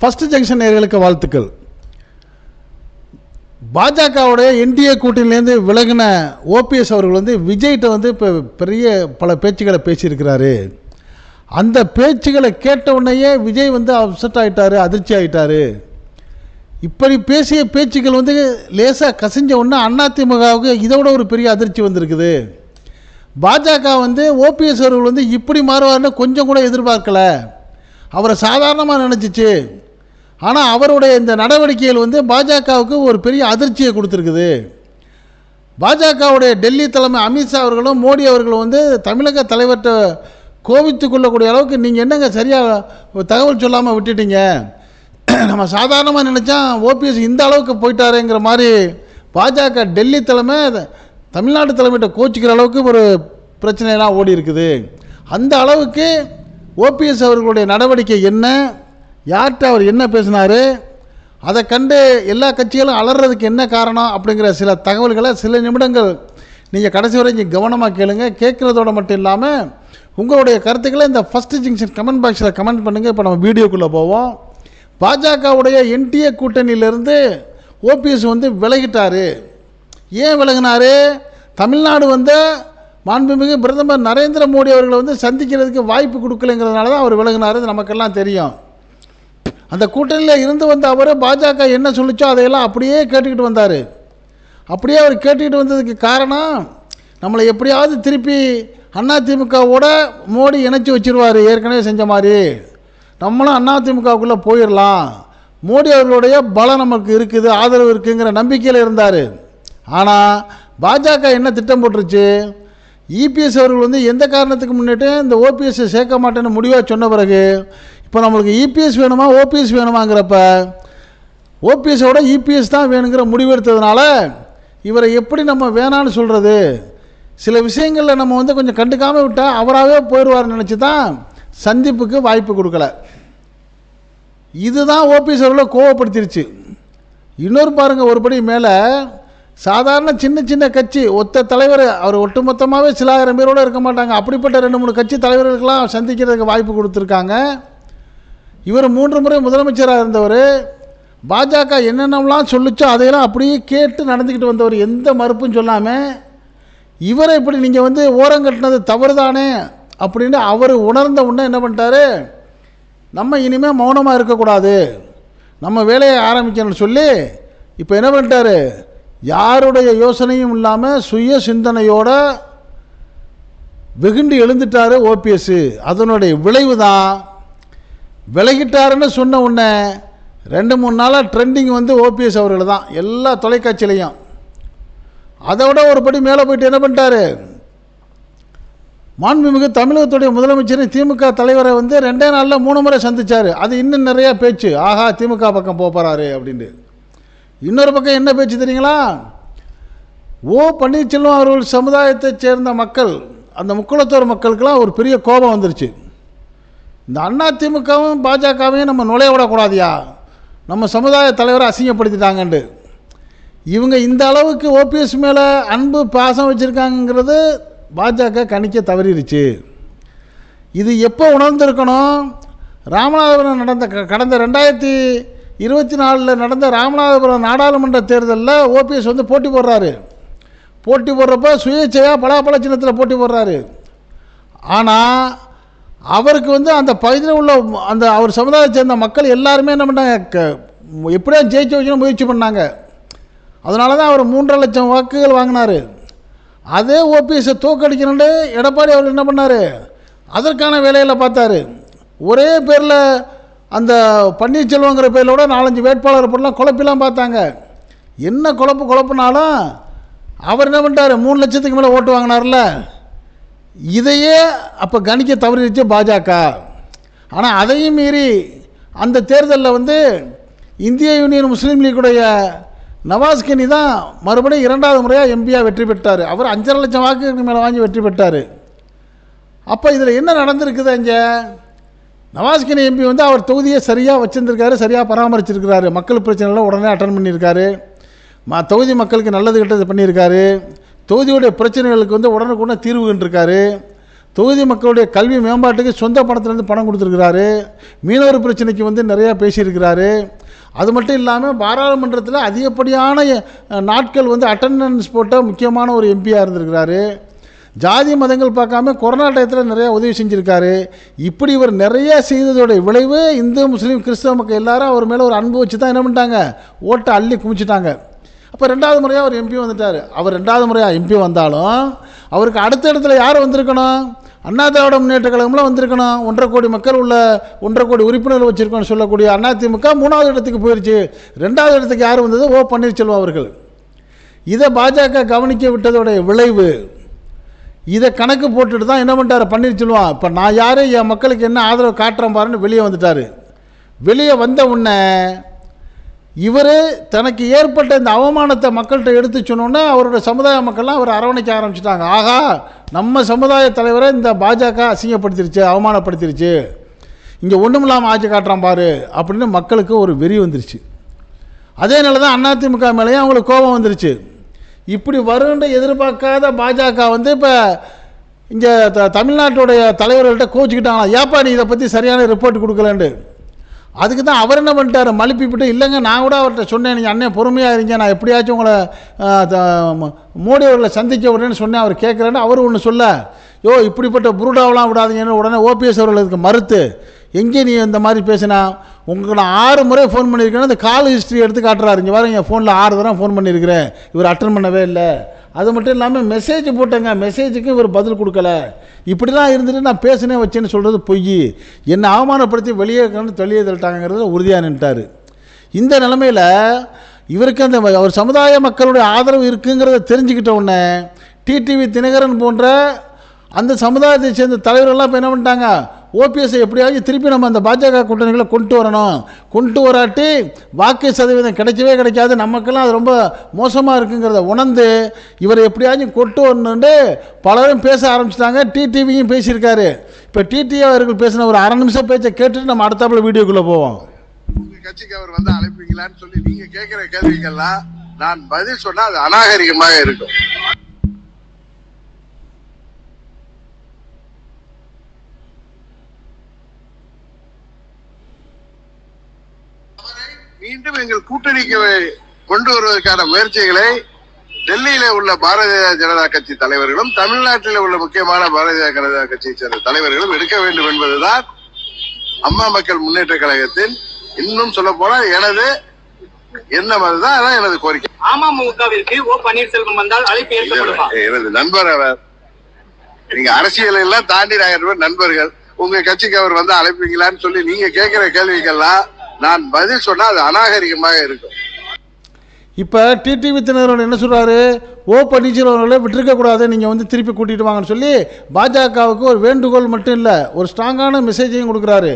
First junction நேர்களுக்கு வாழ்த்துக்கள். பாஜகவுடைய என்டிஏ கூட்டணியிலேருந்து விலகின ஓபிஎஸ் அவர்கள் வந்து விஜய்கிட்ட வந்து இப்போ பெரிய பல பேச்சுக்களை பேசியிருக்கிறாரு. அந்த பேச்சுகளை கேட்ட உடனேயே விஜய் வந்து அப்செட் ஆகிட்டாரு அதிர்ச்சி ஆகிட்டாரு இப்படி பேசிய பேச்சுக்கள் வந்து லேசாக கசிஞ்ச உடனே அதிமுகவுக்கு இதோட ஒரு பெரிய அதிர்ச்சி வந்திருக்குது. பாஜக வந்து ஓபிஎஸ் அவர்கள் வந்து இப்படி மாறுவார்னு கொஞ்சம் கூட எதிர்பார்க்கலை. அவரை சாதாரணமாக நினச்சிச்சு. ஆனால் அவருடைய இந்த நடவடிக்கைகள் வந்து பாஜகவுக்கு ஒரு பெரிய அதிர்ச்சியை கொடுத்துருக்குது. பாஜகவுடைய டெல்லி தலைமை அமித்ஷா அவர்களும் மோடி அவர்களும் வந்து தமிழக தலைவர்கிட்ட கோபித்து கொள்ளக்கூடிய அளவுக்கு நீங்கள் என்னங்க சரியாக தகவல் சொல்லாமல் விட்டுட்டீங்க? நம்ம சாதாரணமாக நினச்சா ஓபிஎஸ் இந்த அளவுக்கு போயிட்டாருங்கிற மாதிரி பாஜக டெல்லி தலைமை தமிழ்நாடு தலைமையிட்ட கோச்சிக்கிற அளவுக்கு ஒரு பிரச்சனையெல்லாம் ஓடி இருக்குது அந்த அளவுக்கு ஓபிஎஸ் அவர்களுடைய நடவடிக்கை என்ன? யார்கிட்ட அவர் என்ன பேசினார்? அதை கண்டு எல்லா கட்சிகளும் அலறதுக்கு என்ன காரணம் அப்படிங்கிற சில தகவல்களை சில நிமிடங்கள் நீங்கள் கடைசி வரை இங்கே கவனமாக கேளுங்க. கேட்குறதோட மட்டும் இல்லாமல் உங்களுடைய கருத்துக்களை இந்த ஃபஸ்ட்டு ஜங்ஷன் கமெண்ட் பாக்ஸில் கமெண்ட் பண்ணுங்கள் இப்போ நம்ம வீடியோக்குள்ளே போவோம். பாஜகவுடைய என்டிஏ கூட்டணியிலிருந்து ஓபிஎஸ் வந்து விலகிட்டார். ஏன் விலகினார்? தமிழ்நாடு வந்து மாண்புமிகு பிரதமர் நரேந்திர மோடி அவர்களை வந்து சந்திக்கிறதுக்கு வாய்ப்பு கொடுக்கலைங்கிறதுனால தான் அவர் விலகினார். நமக்கெல்லாம் தெரியும். அந்த கூட்டணியில் இருந்து வந்த அவர் பாஜக என்ன சொல்லிச்சோ அதையெல்லாம் அப்படியே கேட்டுக்கிட்டு வந்தார். அப்படியே அவர் கேட்டுக்கிட்டு வந்ததுக்கு காரணம் நம்மளை எப்படியாவது திருப்பி அதிமுகவோட மோடி இணைச்சி வச்சிருவார் ஏற்கனவே செஞ்ச மாதிரி. நம்மளும் அதிமுகவுக்குள்ளே போயிடலாம் மோடி அவர்களுடைய பலம் நமக்கு இருக்குது ஆதரவு இருக்குங்கிற நம்பிக்கையில் இருந்தார். ஆனால் பாஜக என்ன திட்டம் போட்டுருச்சு? இபிஎஸ் அவர்கள் வந்து எந்த காரணத்துக்கு முன்னிட்டு இந்த ஓபிஎஸ்ஸை சேர்க்க மாட்டேன்னு முடிவாக சொன்ன பிறகு இப்போ நம்மளுக்கு இபிஎஸ் வேணுமா ஓபிஎஸ் வேணுமாங்கிறப்ப ஓபிஎஸோட இபிஎஸ் தான் வேணுங்கிற முடிவெடுத்ததுனால இவரை எப்படி நம்ம வேணான்னு சொல்கிறது சில விஷயங்களில் நம்ம வந்து கொஞ்சம் கண்டுக்காமல் விட்டால் அவராகவே போயிடுவார்னு நினச்சி தான் சந்திப்புக்கு வாய்ப்பு கொடுக்கல. இதுதான் ஓபிஎஸ் அவர்களை கோவப்படுத்திருச்சு. இன்னொரு பாருங்கள் ஒருபடி மேலே சாதாரண சின்ன சின்ன கட்சி ஒத்த தலைவர் அவர் ஒட்டுமொத்தமாகவே சில ஆயிரம் பேரோடு இருக்க மாட்டாங்க. அப்படிப்பட்ட ரெண்டு மூணு கட்சி தலைவர்களுக்கெல்லாம் சந்திக்கிறதுக்கு வாய்ப்பு கொடுத்துருக்காங்க. இவர் மூன்று முறை முதலமைச்சராக இருந்தவர். பாஜக என்னென்னலாம் சொல்லிச்சோ அதையெல்லாம் அப்படியே கேட்டு நடந்துக்கிட்டு வந்தவர். எந்த மறுப்பும் சொல்லாமல் இவரை இப்படி நீங்கள் வந்து ஓரங்கட்டினது தவறு தானே அப்படின்னு அவர் உணர்ந்த உடனே என்ன பண்ணிட்டாரு? நம்ம இனிமேல் மௌனமாக இருக்கக்கூடாது. நம்ம வேலையை ஆரம்பிக்கணும்னு சொல்லி இப்போ என்ன பண்ணிட்டாரு? யாருடைய யோசனையும் இல்லாமல் சுய சிந்தனையோட வெகுண்டு எழுந்துட்டாரு ஓபிஎஸ் அதனுடைய விளைவு தான் விலகிட்டாருன்னு சொன்ன உடனே ரெண்டு மூணு நாளாக ட்ரெண்டிங் வந்து ஓபிஎஸ் அவர்கள் தான் எல்லா தொலைக்காட்சியிலையும். அதை விட ஒரு படி மேலே போயிட்டு என்ன பண்ணிட்டாரு? மாண்புமிகு தமிழகத்துடைய முதலமைச்சரும் திமுக தலைவரை வந்து ரெண்டே நாளில் மூணு முறை சந்திச்சார். அது இன்னும் நிறையா பேச்சு. ஆஹா திமுக பக்கம் போகிறாரு அப்படின்ட்டு. இன்னொரு பக்கம் என்ன பேச்சு தெரியுங்களா? ஓ பன்னீர்செல்வம் அவர்கள் சமுதாயத்தைச் சேர்ந்த மக்கள் அந்த முக்குளத்தோர் மக்களுக்கெல்லாம் ஒரு பெரிய கோபம் வந்துருச்சு. இந்த அண்ணா திமுகவும் பாஜகவையும் நம்ம நுழைய விடக்கூடாதியா? நம்ம சமுதாய தலைவரை அசிங்கப்படுத்திட்டாங்கன்ட்டு. இவங்க இந்த அளவுக்கு ஓபிஎஸ் மேலே அன்பு பாசம் வச்சுருக்காங்கிறது பாஜக கணிக்க தவறிடுச்சு. இது எப்போ உணர்ந்திருக்கணும்? ராமநாதபுரம் நடந்த க- கடந்த ரெண்டாயிரத்தி இருபத்தி நாலில் நடந்த ராமநாதபுரம் நாடாளுமன்ற தேர்தலில் ஓபிஎஸ் வந்து போட்டி போடுறாரு. போட்டி போடுறப்ப சுயேட்சையாக பலாப்பழ சின்னத்தில் போட்டி போடுறாரு. ஆனால் அவருக்கு வந்து அந்த பகுதியில் உள்ள அந்த அவர் சமுதாயத்தை சேர்ந்த மக்கள் எல்லாருமே என்ன பண்ணாங்க க- எப்படியா ஜெயிச்சு வைக்கணும் முயற்சி பண்ணாங்க. அதனால தான் அவர் மூன்றரை லட்சம் வாக்குகள் வாங்கினார். அதே ஓபிஎஸை தோக்கடிக்கணுன்ட்டு எடப்பாடி அவர் என்ன பண்ணார் அதற்கான வேலையில் பார்த்தாரு. ஒரே பேரில் அந்த பன்னீர்செல்வங்கிற பேரிலோட நாலஞ்சு வேட்பாளர் போடலாம் குழப்பிலாம் பார்த்தாங்க. என்ன குழப்பு குழப்புனாலும் அவர் என்ன பண்ணிட்டார்? மூணு லட்சத்துக்கு மேலே ஓட்டு வாங்கினார்ல. இதையே அப்போ கணிக்க தவறிடுச்சு பாஜக. ஆனால் அதையும் மீறி அந்த தேர்தலில் வந்து இந்திய யூனியன் முஸ்லீம் லீக்குடைய நவாஸ் கனி தான் மறுபடியும் இரண்டாவது முறையாக எம்பியாக வெற்றி பெற்றார். அவர் அஞ்சரை லட்சம் வாக்குக்கு மேலே வாங்கி வெற்றி பெற்றார். அப்போ இதில் என்ன நடந்திருக்குது அங்கே நவாஸ்கின் எம்பி வந்து அவர் தொகுதியை சரியாக வச்சுருந்துருக்காரு சரியாக பராமரிச்சிருக்கிறாரு. மக்கள் பிரச்சனைலாம் உடனே அட்டன் பண்ணியிருக்காரு. ம தொகுதி மக்களுக்கு நல்லது கெட்டது பண்ணியிருக்காரு. தொகுதியுடைய பிரச்சனைகளுக்கு வந்து உடனுக்குடனே தீர்வு கண்டிருக்காரு. தொகுதி மக்களுடைய கல்வி மேம்பாட்டுக்கு சொந்த பணத்திலேருந்து பணம் கொடுத்துருக்கிறாரு. மீனவர் பிரச்சனைக்கு வந்து நிறையா பேசியிருக்கிறாரு. அது மட்டும் இல்லாமல் பாராளுமன்றத்தில் அதிகப்படியான நாட்கள் வந்து அட்டண்டன்ஸ் போட்ட முக்கியமான ஒரு எம்பியாக இருந்திருக்கிறாரு. ஜாதி மதங்கள் பார்க்காம கொரோனா டயத்தில் நிறைய உதவி செஞ்சுருக்காரு. இப்படி இவர் நிறைய செய்ததோட விளைவு இந்து முஸ்லீம் கிறிஸ்தவ மக்கள் எல்லாரும் அவர் மேலே ஒரு அன்பு வச்சு தான் என்ன பண்ணிட்டாங்க? ஓட்டை அள்ளி குமிச்சிட்டாங்க. அப்போ ரெண்டாவது முறையாக அவர் எம்பி வந்துட்டார். அவர் ரெண்டாவது முறையாக எம்பி வந்தாலும் அவருக்கு அடுத்த இடத்துல யார் வந்திருக்கணும்? அண்ணா திராவிட முன்னேற்ற கழகம்லாம் வந்திருக்கணும். ஒன்றரை கோடி மக்கள் உள்ள ஒன்றரை கோடி உறுப்பினர்கள் வச்சுருக்கோன்னு சொல்லக்கூடிய அதிமுக மூணாவது இடத்துக்கு போயிடுச்சு ரெண்டாவது இடத்துக்கு யார் வந்தது? ஓ பன்னீர்செல்வம் அவர்கள். இதை பாஜக கவனிக்க விட்டதோடைய விளைவு இதை கணக்கு போட்டுட்டு தான் என்ன பண்ணிட்டாரு? பன்னீர்செல்வம் இப்போ நான் யார்? என் மக்களுக்கு என்ன ஆதரவு காட்டுறேன் பாருன்னு வெளியே வந்துட்டார். வெளியே வந்த உடனே இவர் தனக்கு ஏற்பட்ட இந்த அவமானத்தை மக்கள்கிட்ட எடுத்து சொன்னோன்னே அவரோட சமுதாய மக்கள்லாம் அவர் அரவணைக்க ஆரம்பிச்சிட்டாங்க. ஆகா நம்ம சமுதாய தலைவரை இந்த பாஜக அசிங்கப்படுத்திருச்சு அவமானப்படுத்திருச்சு. இங்கே ஒன்றும் இல்லாமல் ஆட்சி காட்டுறான் பாரு அப்படின்னு மக்களுக்கு ஒரு வெறி வந்துருச்சு. அதே நிலை தான் அதிமுக மேலேயும் அவங்களுக்கு கோபம் வந்துருச்சு. இப்படி வருன்ற எதிர்பார்க்காத பாஜக வந்து இப்போ இங்கே த தமிழ்நாட்டுடைய தலைவர்கள்ட்ட கோச்சிக்கிட்டாங்களா ஏப்பா நீ இதை பற்றி சரியான ரிப்போர்ட் கொடுக்கலன்ட்டு. அதுக்கு தான் அவர் என்ன பண்ணிட்டார்? மழுப்பிவிட்டு இல்லைங்க நான் கூட அவர்கிட்ட சொன்னேன் நீங்கள் அண்ணன் பொறுமையாக இருங்க நான் எப்படியாச்சும் உங்களை மோடி அவர்களை சந்திக்க விடுறேன்னு சொன்னேன் அவர் கேட்குறேன்னு அவர் ஒன்று சொல்ல யோ இப்படிப்பட்ட புருடாவெலாம் விடாதீங்கன்னு உடனே ஓபிஎஸ் அவர்கள் இதுக்கு மறுத்து எங்கே நீ இந்த மாதிரி பேசினா? உங்களுக்கு நான் ஆறு முறை ஃபோன் பண்ணியிருக்கேன் இந்த கால் ஹிஸ்ட்ரி எடுத்து காட்டுறாரு. இங்கே வரேன் என் ஃபோனில் ஆறு தடவை ஃபோன் பண்ணியிருக்கிறேன். இவர் அட்டன் பண்ணவே இல்லை. அது மட்டும் இல்லாமல் மெசேஜ் போட்டேங்க. மெசேஜுக்கு இவர் பதில் கொடுக்கல. இப்படிலாம் இருந்துட்டு நான் பேசினே வச்சேன்னு சொல்கிறது பொய். என்னை அவமானப்படுத்தி வெளியே இருக்கணும்னு வெளியே தள்ளிட்டாங்கிறதுல உறுதியாக நின்ட்டார் இந்த நிலமையில் இவருக்கு அந்த அவர் சமுதாய மக்களுடைய ஆதரவு இருக்குங்கிறத தெரிஞ்சுக்கிட்ட உடனே டிடிவி தினகரன் போன்ற அந்த சமுதாயத்தை சேர்ந்த தலைவர்கள்லாம் இப்போ என்ன பண்ணிட்டாங்க? ஓபிஎஸ்ஸை எப்படியாவது திருப்பி நம்ம அந்த பாஜக கூட்டணிகளை கொண்டு வரணும். கொண்டு வராட்டி வாக்கு சதவீதம் கிடைக்கவே கிடைக்காது. நமக்கெல்லாம் அது ரொம்ப மோசமாக இருக்குங்கிறத உணர்ந்து இவரை எப்படியாச்சும் கொண்டு வரணுன்ட்டு பலரும் பேச ஆரம்பிச்சிட்டாங்க. டிடிவியும் பேசியிருக்காரு. இப்போ டிடிவி அவர்கள் பேசின ஒரு அரை நிமிஷம் பேச்சை கேட்டுட்டு நம்ம அடுத்தாப்புல வீடியோக்குள்ளே போவோம். உங்கள் கட்சிக்கு அவர் வந்து அழைப்பீங்களான்னு சொல்லி நீங்க கேட்கிற கேள்விகள்லாம் நான் பதில் சொன்னா அது அநாகரிகமாக இருக்கும் அவரை மீண்டும் எங்கள் கூட்டணிக்கு கொண்டு வருவதற்கான முயற்சிகளை டெல்லியில உள்ள பாரதிய ஜனதா கட்சி தலைவர்களும் தமிழ்நாட்டில் உள்ள முக்கியமான பாரதிய ஜனதா கட்சியை சேர்ந்த தலைவர்களும் எடுக்க வேண்டும் என்பதுதான் அம்மா மக்கள் முன்னேற்ற கழகத்தின் இன்னும் சொல்ல போனா எனது எண்ணம் அதுதான் அதான் எனது கோரிக்கை. அமமுகவிற்கு ஓ பன்னீர்செல்வம் வந்தால் அழைப்பு ஏற்கப்படுமா? எனது நண்பர் அவர். நீங்க அரசியலை எல்லாம் தாண்டி நாங்கள் நண்பர்கள். உங்க கட்சிக்கு அவர் வந்து அழைப்பீங்களான்னு சொல்லி நீங்க கேட்கிற கேள்விக்கெல்லாம் நான் பதில் சொன்னால் அது அநாகரிகமாக இருக்கும். இப்போ டிடிவி தினகரன் என்ன சொல்கிறாரு ஓ பன்னீர்செல்வம் அவர்களை விட்டுருக்க கூடாது நீங்கள் வந்து திருப்பி கூட்டிகிட்டு வாங்கன்னு சொல்லி பாஜகவுக்கு ஒரு வேண்டுகோள் மட்டும் இல்லை ஒரு ஸ்ட்ராங்கான மெசேஜையும் கொடுக்குறாரு.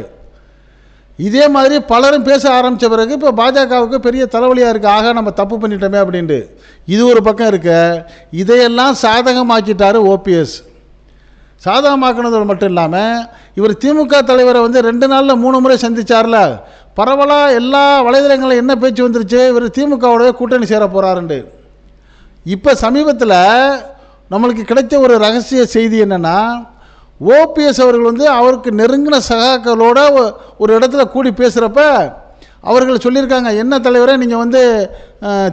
இதே மாதிரி பலரும் பேச ஆரம்பித்த பிறகு இப்போ பாஜகவுக்கு பெரிய தலைவலியாக இருக்குது ஆக நம்ம தப்பு பண்ணிட்டோமே அப்படின்ட்டு. இது ஒரு பக்கம் இருக்க. இதையெல்லாம் சாதகமாக்கிட்டாரு ஓபிஎஸ் சாதகமாக்குனதோடு மட்டும் இல்லாமல் இவர் திமுக தலைவரை வந்து ரெண்டு நாளில் மூணு முறை சந்திச்சார்ல. பரவலாக எல்லா வலைதளங்களில் என்ன பேச்சு வந்துருச்சு? இவர் திமுகவோடவே கூட்டணி சேர போகிறாருண்டு இப்போ சமீபத்தில் நம்மளுக்கு கிடைச்ச ஒரு ரகசிய செய்தி என்னென்னா ஓபிஎஸ் அவர்கள் வந்து அவருக்கு நெருங்கின சகாக்களோட ஒரு இடத்துல கூடி பேசுகிறப்ப அவர்கள் சொல்லியிருக்காங்க என்ன தலைவரை நீங்கள் வந்து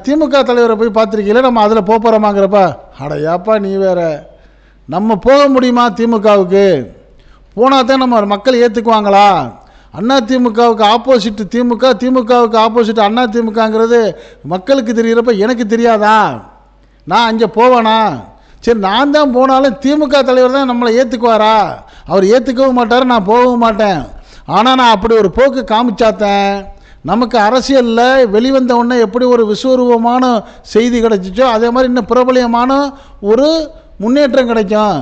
திமுக தலைவரை போய் பார்த்துருக்கீங்களே நம்ம அதில் போக போகிறோமாங்கிறப்ப அடையாப்பா நீ வேறு. நம்ம போக முடியுமா திமுகவுக்கு? போனால் தான் நம்ம மக்கள் ஏற்றுக்குவாங்களா அண்ணா திமுகவுக்கு ஆப்போசிட் திமுக திமுகவுக்கு ஆப்போசிட் அண்ணா திமுகங்கிறது மக்களுக்கு தெரிகிறப்ப எனக்கு தெரியாதா? நான் அங்கே போவேனா? சரி நான் தான் போனாலும் திமுக தலைவர் தான் நம்மளை ஏற்றுக்குவாரா அவர் ஏற்றுக்கவும் மாட்டார் நான் போகவும் மாட்டேன். ஆனால் நான் அப்படி ஒரு போக்கு காமிச்சாத்தேன். நமக்கு அரசியலில் வெளிவந்த உடனே எப்படி ஒரு விஸ்வரூபமான செய்தி கிடச்சிச்சோ அதே மாதிரி இன்னும் பிரபலியமான ஒரு முன்னேற்றம் கிடைக்கும்.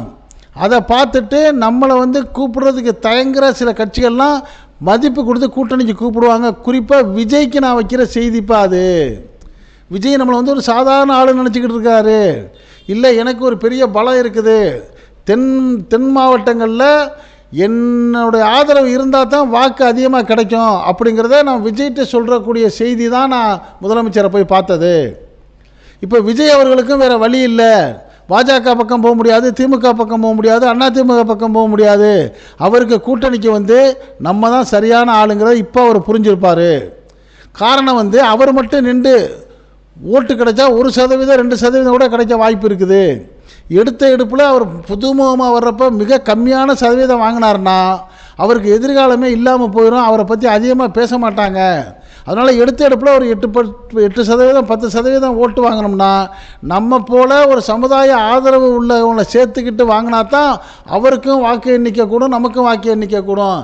அதை பார்த்துட்டு நம்மளை வந்து கூப்பிடுறதுக்கு தயங்குற சில கட்சிகள்லாம் மதிப்பு கொடுத்து கூட்டணிக்கு கூப்பிடுவாங்க. குறிப்பாக விஜய்க்கு நான் வைக்கிற செய்திப்பா அது. விஜய் நம்மளை வந்து ஒரு சாதாரண ஆள் நினச்சிக்கிட்டு இருக்காரு. இல்லை எனக்கு ஒரு பெரிய பலம் இருக்குது. தென் தென் மாவட்டங்களில் என்னுடைய ஆதரவு இருந்தால் தான் வாக்கு அதிகமாக கிடைக்கும். அப்படிங்கிறத நான் விஜய்கிட்ட சொல்கிறக்கூடிய செய்தி தான் நான் முதலமைச்சரை போய் பார்த்தது. இப்போ விஜய் அவர்களுக்கும் வேறு வழி இல்லை. பாஜக பக்கம் போக முடியாது திமுக பக்கம் போக முடியாது அண்ணா திமுக பக்கம் போக முடியாது. அவருக்கு கூட்டணிக்கு வந்து நம்ம தான் சரியான ஆளுங்கிறத இப்போ அவர் புரிஞ்சிருப்பார். காரணம் வந்து அவர் மட்டும் நின்று ஓட்டு கிடைச்சா ஒரு சதவீதம் ரெண்டு சதவீதம் கூட கிடைக்க வாய்ப்பு இருக்குது. எடுத்த எடுப்பில் அவர் புதுமுகமாக வர்றப்ப மிக கம்மியான சதவீதம் வாங்கினார்னா அவருக்கு எதிர்காலமே இல்லாமல் போயிடும் அவரை பற்றி அதிகமாக பேச மாட்டாங்க. அதனால் எடுத்த எடுப்பில் ஒரு எட்டு பத்து எட்டு சதவீதம் பத்து சதவீதம் ஓட்டு வாங்கினோம்னா நம்ம போல் ஒரு சமுதாய ஆதரவு உள்ளவங்களை சேர்த்துக்கிட்டு வாங்கினா தான் அவருக்கும் வாக்கு எண்ணிக்கை கூடும் நமக்கும் வாக்கு எண்ணிக்கை கூடும்.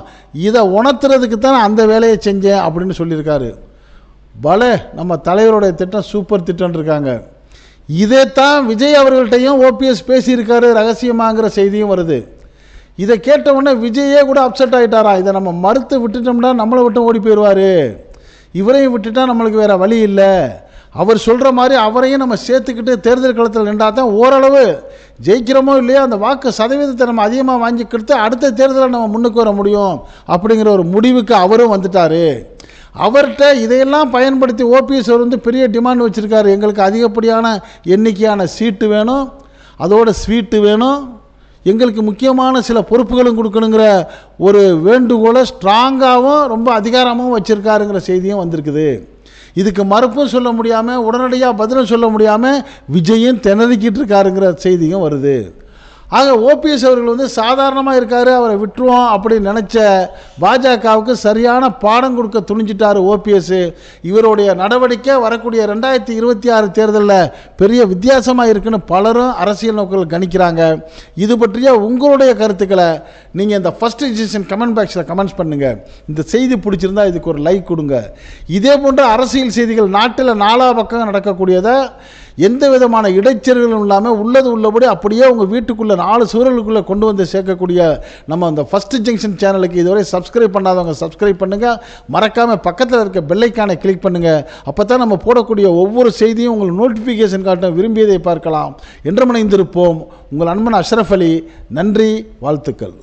இதை உணர்த்துறதுக்கு தான் அந்த வேலையை செஞ்சேன் அப்படின்னு சொல்லியிருக்காரு. பலே நம்ம தலைவருடைய திட்டம் சூப்பர் திட்டம் இருக்காங்க. இதைத்தான் விஜய் அவர்கள்ட்டையும் ஓபிஎஸ் பேசியிருக்காரு ரகசியமாங்கிற செய்தியும் வருது. இதை கேட்ட உடனே விஜயே கூட அப்செட் ஆகிட்டாரா இதை நம்ம மறுத்து விட்டுட்டோம்னா நம்மளை விட்டு ஓடி போயிடுவார். இவரையும் விட்டுட்டா நம்மளுக்கு வேறு வழி இல்லை. அவர் சொல்கிற மாதிரி அவரையும் நம்ம சேர்த்துக்கிட்டு தேர்தல் களத்தில் நின்றால் தான் ஓரளவு ஜெயிக்கிறோமோ இல்லையோ அந்த வாக்கு சதவீதத்தை நம்ம அதிகமாக வாங்கிக்கிட்டு அடுத்த தேர்தலில் நம்ம முன்னுக்கு வர முடியும் அப்படிங்கிற ஒரு முடிவுக்கு அவரும் வந்துட்டார். அவர்கிட்ட இதையெல்லாம் பயன்படுத்தி ஓபிஎஸ் அவர் வந்து பெரிய டிமாண்ட் வச்சுருக்காரு. எங்களுக்கு அதிகப்படியான எண்ணிக்கையான சீட்டு வேணும். அதோட ஸ்வீட்டு வேணும். எங்களுக்கு முக்கியமான சில பொறுப்புகளும் கொடுக்கணுங்கிற ஒரு வேண்டுகோளை ஸ்ட்ராங்காகவும் ரொம்ப அதிகாரமாகவும் வச்சுருக்காருங்கிற செய்தியும் வந்திருக்குது. இதுக்கு மறுப்பும் சொல்ல முடியாமல் உடனடியாக பதிலும் சொல்ல முடியாமல் விஜயும் திணறிக்கிட்டு இருக்காருங்கிற செய்தியும் வருது. ஆக ஓபிஎஸ் அவர்கள் வந்து சாதாரணமாக இருக்கார் அவரை விட்டுருவோம் அப்படின்னு நினச்ச பாஜகவுக்கு சரியான பாடம் கொடுக்க துணிஞ்சிட்டார் ஓபிஎஸ் இவருடைய நடவடிக்கை வரக்கூடிய ரெண்டாயிரத்தி இருபத்தி ஆறு தேர்தலில் பெரிய வித்தியாசமாக இருக்குன்னு பலரும் அரசியல் நோக்கில் கணிக்கிறாங்க. இது பற்றிய உங்களுடைய கருத்துக்களை நீங்கள் இந்த ஃபஸ்ட் டிசிஷன் கமெண்ட் பாக்ஸில் கமெண்ட்ஸ் பண்ணுங்கள் இந்த செய்தி பிடிச்சிருந்தா இதுக்கு ஒரு லைக் கொடுங்க. இதே போன்ற அரசியல் செய்திகள் நாட்டில் நாலா பக்கம் நடக்கக்கூடியதை எந்த விதமான இடைச்சல்களும் இல்லாமல் உள்ளது உள்ளபடி அப்படியே உங்கள் வீட்டுக்குள்ளே நாலு சுவர்களுக்குள்ளே கொண்டு வந்து சேர்க்கக்கூடிய நம்ம அந்த ஃபஸ்ட்டு ஜங்ஷன் சேனலுக்கு இதுவரை சப்ஸ்கிரைப் பண்ணாதவங்க சப்ஸ்கிரைப் பண்ணுங்கள் மறக்காமல் பக்கத்தில் இருக்க பெல்லைக்கானை கிளிக் பண்ணுங்கள் அப்போ தான் நம்ம போடக்கூடிய ஒவ்வொரு செய்தியும் உங்களுக்கு நோட்டிஃபிகேஷன் காட்டும் விரும்பியதை பார்க்கலாம். என்று மனைந்திருப்போம் உங்கள் அன்பன் அஷ்ரஃப் அலி. நன்றி வாழ்த்துக்கள்.